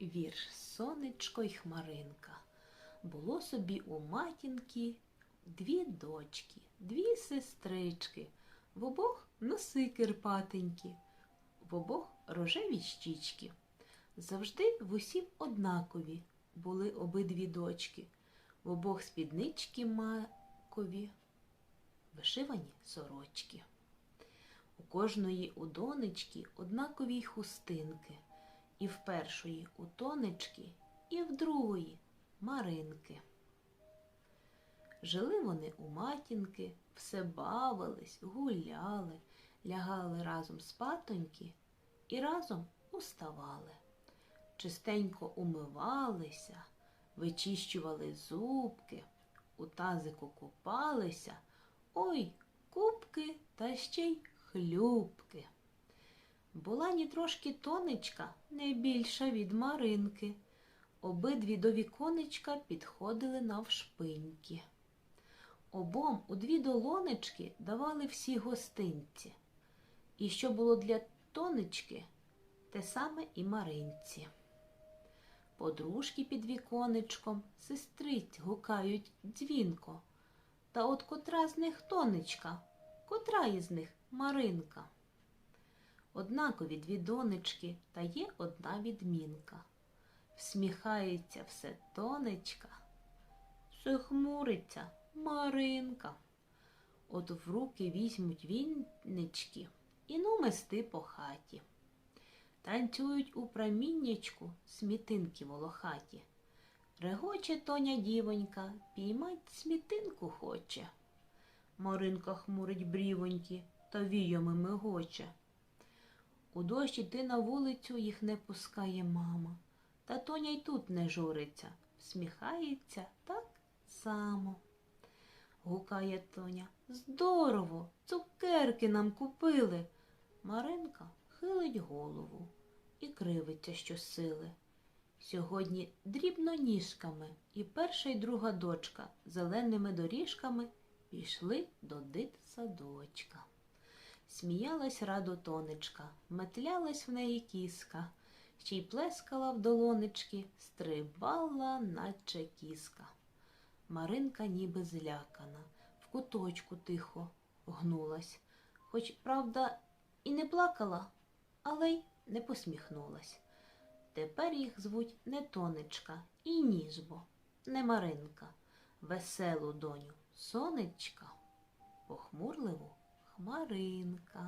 Вірш Сонечко й Хмаринка. Було собі у матінки дві дочки, дві сестрички, в обох носи кирпатенькі, в обох рожеві щічки. Завжди в усім однакові були обидві дочки, в обох спіднички макові, вишивані сорочки. У кожної у донечки однакові хустинки, і в першої у тонечки, і в другої Маринки. Жили вони у матінки, все бавились, гуляли, лягали разом спатоньки і разом уставали. Чистенько умивалися, вичищували зубки, у тазику купалися, ой, кубки та ще й хлюбки. Була ні трошки тонечка, не більша від Маринки. Обидві до віконечка підходили навшпиньки. Обом у дві долонечки давали всі гостинці. І що було для тонечки, те саме і Маринці. Подружки під віконечком сестриць гукають дзвінко. Та от котра з них тонечка, котра із них Маринка. Однакові дві донечки, та є одна відмінка. Всміхається все тонечка, все хмуриться Маринка. От в руки візьмуть віннички і ну мести по хаті. Танцюють у проміннячку смітинки волохаті. Регоче тоня дівонька, піймать смітинку хоче. Маринка хмурить брівоньки та віями мигоче. У дощ іти на вулицю їх не пускає мама. Та Тоня й тут не журиться, всміхається так само. Гукає Тоня. Здорово, цукерки нам купили. Маринка хилить голову і кривиться щосили. Сьогодні дрібно ніжками і перша й друга дочка зеленими доріжками пішли до дитсадочка. Сміялась радо тонечка, метлялась в неї кіска, ще й плескала в долонечки, стрибала, наче кіска. Маринка ніби злякана, в куточку тихо гнулась, хоч, правда, і не плакала, але й не посміхнулась. Тепер їх звуть не тонечка і ніжбо, не Маринка, веселу доню сонечка, похмурливу хмаринка.